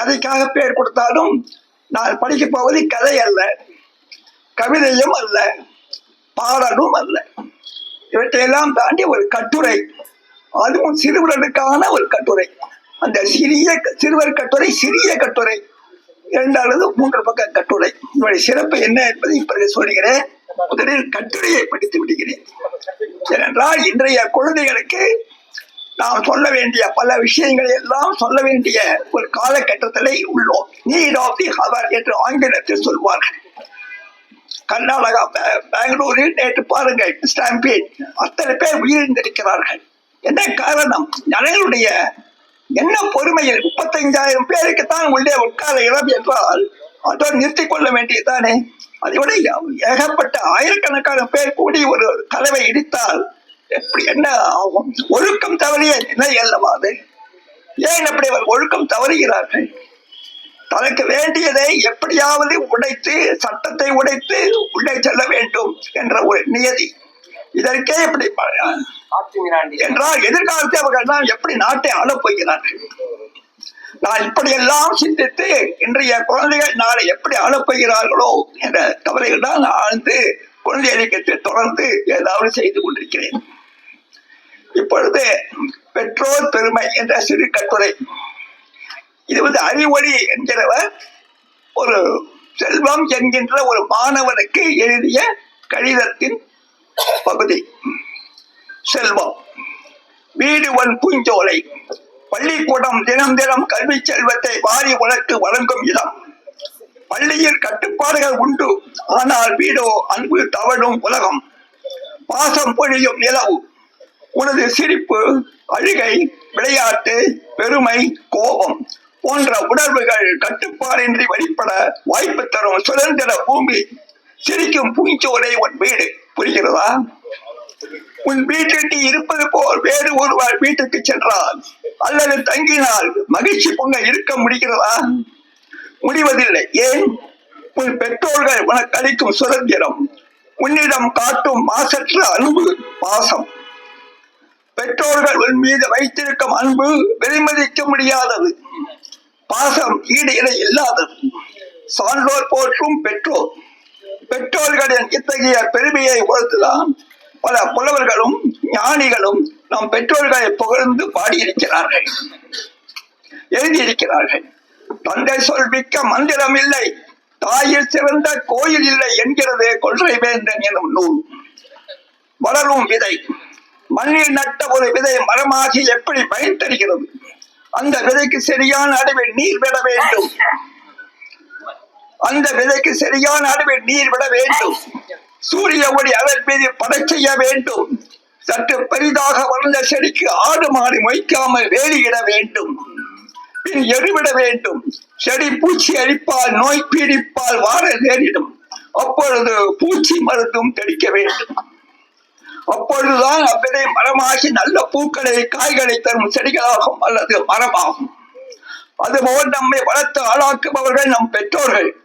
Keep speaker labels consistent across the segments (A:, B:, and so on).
A: கதைக்காக பெயர் கொடுத்தாலும் நான் படிக்கப் போவது கதை அல்ல. கவிதையும் அல்ல. பாடலும் அல்ல. இவற்றையெல்லாம் தாண்டி ஒரு கட்டுரை. அதுவும் சிறுவர்களுக்கான ஒரு கட்டுரை. அந்த சிறிய சிறுவர் கட்டுரை சிறிய கட்டுரை. இரண்டு அல்லது மூன்று பக்க கட்டுரை. இதனுடைய சிறப்பு என்ன என்பதை இப்பொழுது சொல்கிறேன். முதலில் கட்டுரையை படித்து விடுகிறேன். ஏனென்றால் இன்றைய குழந்தைகளுக்கு நாம் சொல்ல வேண்டிய பல விஷயங்களை எல்லாம் சொல்ல வேண்டிய ஒரு காலகட்டத்திலே உள்ளோம். நீட் ஆஃப் தி ஹவர் என்று ஆங்கிலத்தில் சொல்வார்கள். கர்நாடகா பெங்களூரில் நேற்று பாருங்கள் ஸ்டாம்பீட் அத்தனை பேர் உயிரிழந்திருக்கிறார்கள். என்ன காரணம்? ஜனங்களுடைய என்ன பொறுமையில் முப்பத்தைந்தாயிரம் பேருக்கு தான் உள்ளே உட்கார இடம் என்றால் அதோ நிறுத்தி கொள்ள வேண்டியதுதானே? அதை விட ஏகப்பட்ட ஆயிரக்கணக்கான பேர் கூடி ஒரு கலவை இடித்தால் எப்படி என்ன ஆகும்? ஒழுக்கம் தவறிய நிலை அல்லவா அது? ஏன் அப்படி அவர் ஒழுக்கம் தவறுகிறார்கள்? தனக்கு வேண்டியதை எப்படியாவது உடைத்து சட்டத்தை உடைத்து உள்ளே செல்ல வேண்டும் என்ற ஒரு நியதி. இதற்கே இப்படி என்றால் எதிர்காலத்தை அவர்கள் தான் எப்படி நாட்டை ஆளப்போகிறார்கள் நான் இப்படியெல்லாம் சிந்தித்து இன்றைய குழந்தைகள் நாளை எப்படி ஆளப்போகிறார்களோ என்ற கவலைகள் தான் நான் ஆழ்ந்து குழந்தை தொடர்ந்து ஏதாவது செய்து கொண்டிருக்கிறேன். இப்பொழுது பெற்றோர் பெருமை என்ற சிறு கட்டுரை. இது வந்து அறிவொளி என்கிறவர் ஒரு செல்வம் என்கின்ற ஒரு மாணவனுக்கு எழுதிய கடிதத்தின் பகுதி. செல்வம். வீடு ஒன் பூஞ்சோலை. பள்ளிக்கூடம் தினம் தினம் கல்வி செல்வத்தை வாரி உனக்கு வழங்கும் இடம். பள்ளியில் கட்டுப்பாடுகள் உண்டு. ஆனால் வீடோ அன்பு தவழும் உலகம். பாசம் பொழியும் நிலவு. உனது சிரிப்பு அழுகை விளையாட்டு பெருமை கோபம் போன்ற உணர்வுகள் கட்டுப்பாடின்றி வெளிப்பட வாய்ப்பு தரும் சுதந்திர பூமி. சிரிக்கும் பூஞ்சோலை உன் வீடு. புரிகிறதா? உன் வீட்டில் நீ இருப்பது போல் வேறு ஒருவர் வீட்டுக்கு சென்றால் அல்லது தங்கினால் மகிழ்ச்சி பொங்க இருக்க முடிகிறதா? முடிவதில்லை. ஏன்? உன் பெற்றோர்கள் உனக்கு அளிக்கும் சுதந்திரம் உன்னிடம் காட்டும் மாசற்ற அன்பு பாசம். பெற்றோர்கள் உன் மீது வைத்திருக்கும் அன்பு விலைமதிக்க முடியாதது. பாசம் ஈடு இணை இல்லாதது. சான்றோர் போற்றும் பெற்றோர். பெற்றோர்களின் இத்தகைய பெருமையை உணர்த்துதான் பல புலவர்களும் ஞானிகளும் நம் பெற்றோர்களை புகழ்ந்து பாடியிருக்கிறார்கள். எழுதியிருக்கிறார்கள் தந்தை சொல் மிக்க மந்திரம் இல்லை தாயில் சிறந்த கோயில் இல்லை என்கிறது கொள்கை வேந்தன் எனும் நூல். வளரும் விதை மண்ணில் நட்ட ஒரு விதை மரமாகி எப்படி பயன் தருகிறது அந்த விதைக்கு சரியான அளவில் நீர் விட வேண்டும். அந்த விதைக்கு சரியான அளவில் நீர் விட வேண்டும். சூரிய ஒளி அதன் மீது படை செய்ய வேண்டும். சற்று பெரிதாக வளர்ந்த செடிக்கு ஆடு மாடு மொய்க்காமல் வேலியிட வேண்டும். பின் எருவிட வேண்டும். செடி பூச்சி அழிப்பால் நோய் பீடிப்பால் வாழ நேரிடும். அப்பொழுது பூச்சி மருந்தும் தெளிக்க வேண்டும். அப்பொழுதுதான் அவ்விதை மரமாகி நல்ல பூக்களை காய்களை தரும் செடிகளாகும் அல்லது மரமாகும். அதுபோல் நம்மை வளர்த்து ஆளாக்குபவர்கள் நம் பெற்றோர்கள்.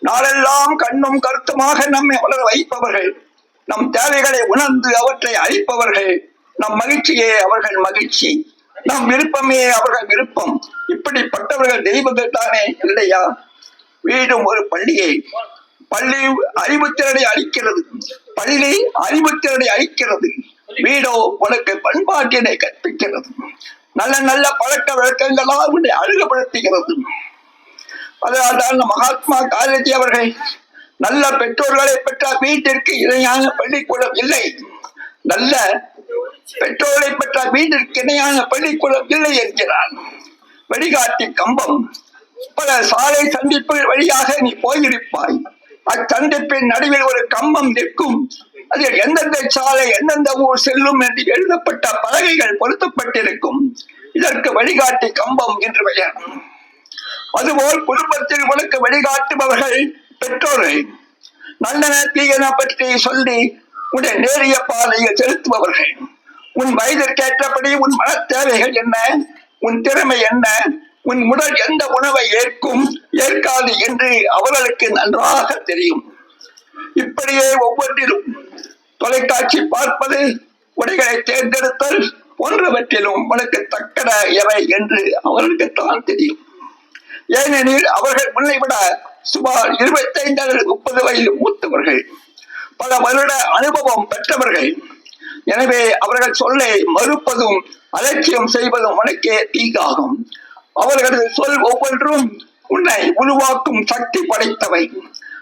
A: நாளெல்லாம் கண்ணும் கருத்துமாக நம்மை வளர வைப்பவர்கள். நம் தேவைகளை உணர்ந்து அவற்றை அழிப்பவர்கள். நம் மகிழ்ச்சியே அவர்கள் மகிழ்ச்சி. நம் விருப்பமே அவர்கள் விருப்பம். இப்படிப்பட்டவர்கள் தெய்வங்கள் தானே இல்லையா? வீடும் ஒரு பள்ளியை. பள்ளி அறிவுத்திறனை அளிக்கிறது. பள்ளி அறிவுத்திறனை அளிக்கிறது வீடோ உனக்கு பண்பாட்டினை கற்பிக்கிறது. நல்ல நல்ல பழக்க வழக்கங்களால் உன்னை அழுகப்படுத்துகிறது அதனால்தான் மகாத்மா காந்திஜி அவர்கள் நல்ல பெற்றோர்களை பெற்ற வீட்டிற்கு இணையான பள்ளிக்கூடம் இல்லை. நல்ல பெற்றோரை. பெற்ற வீட்டிற்கு இணையான பள்ளிக்கூடம் இல்லை என்கிறான். வழிகாட்டி கம்பம். பல சாலை சந்திப்புகள் வழியாக நீ போயிருப்பாய். அச்சந்திப்பின் நடுவில் ஒரு கம்பம் நிற்கும். அதில் எந்தெந்த சாலை எந்தெந்த ஊர் செல்லும் என்று எழுதப்பட்ட பலகைகள் பொருத்தப்பட்டிருக்கும். இதற்கு வழிகாட்டி கம்பம் என்று பெயர். அதுபோல் குடும்பத்தில் உனக்கு வழிகாட்டுபவர்கள் பெற்றோர்கள் நல்லன தீயன பற்றி சொல்லி உன்னை நேரிய பாதையில் செலுத்துபவர்கள். உன் வயதிற்கேற்றபடி உன் மன தேவைகள் என்ன? உன் திறமை என்ன? உன் உடல் எந்த உணவை ஏற்கும்? ஏற்காது என்று அவர்களுக்கு நன்றாக தெரியும். இப்படியே ஒவ்வொன்றிலும் தொலைக்காட்சி பார்ப்பது உடைகளை தேர்ந்தெடுத்தல் போன்றவற்றிலும் உனக்கு தக்கன எவை என்று அவர்களுக்கு தான் தெரியும். ஏனெனில் அவர்கள் முன்னை விட சுமார் இருபத்தைந்து அல்லது முப்பது வயது மூத்தவர்கள். பல வருட அனுபவம் பெற்றவர்கள். எனவே அவர்கள் சொல்லை மறுப்பதும் அலட்சியம் செய்வதும் உனக்கே தீங்காகும். அவர்களது சொல் ஒவ்வொன்றும் உன்னை உருவாக்கும் சக்தி படைத்தவை.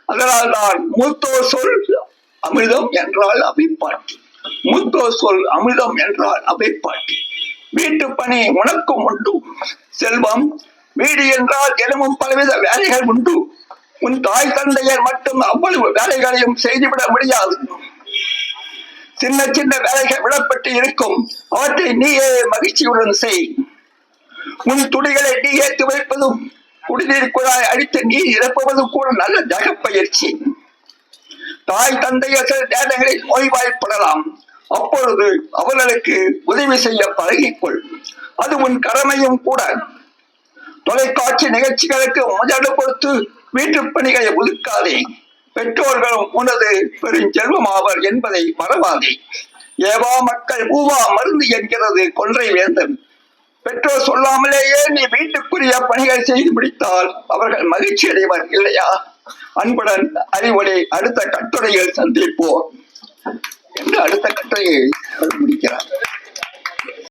A: அதனால் தான் மூத்தோர் சொல் அமிர்தம் என்றால் அவைப்பாட்டி. மூத்தோர் சொல் அமிர்தம் என்றால் அவைப்பாட்டி. வீட்டு பணி உனக்கும் உண்டு. செல்வம் வீடு என்றால் தினமும் பலவித வேலைகள் உண்டு. உன் தாய் தந்தையர் மட்டும் அவ்வளவு வேலைகளையும் செய்துவிட முடியாது. சின்ன சின்ன வேலைகள் விடப்பட்டு இருக்கும். அவற்றை நீயே மகிழ்ச்சியுடன் செய். உன் துணிகளை நீயே வைப்பதும் குடிநீர் குழாய் அடித்து நீ இறப்புவதும் கூட நல்ல ஜகப்பயிற்சி தாய் தந்தையர் சில நேரங்களில் நோய்வாய்ப்படலாம் அப்பொழுது அவர்களுக்கு உதவி செய்ய பழகிக்கொள். அது உன் கடமையும் கூட. தொலைக்காட்சி நிகழ்ச்சிகளுக்கு முதலிடம் கொடுத்து வீட்டு பணிகளை ஒதுக்காதே. பெற்றோர்களும் உனது பெருஞ்செல்வமாவர் என்பதை மறவாதே. ஏவா மக்கள் பூவா மருந்து என்கிறது கொன்றை வேந்தன். பெற்றோர் சொல்லாமலேயே நீ வீட்டுக்குரிய பணிகள் செய்து முடித்தால் அவர்கள் மகிழ்ச்சி அடைவர் இல்லையா? அன்புடன் அறிவுரை அடுத்த கட்டுரையில் சந்திப்போம். என்று அடுத்த கட்டுரையை அவர் முடிக்கிறார்?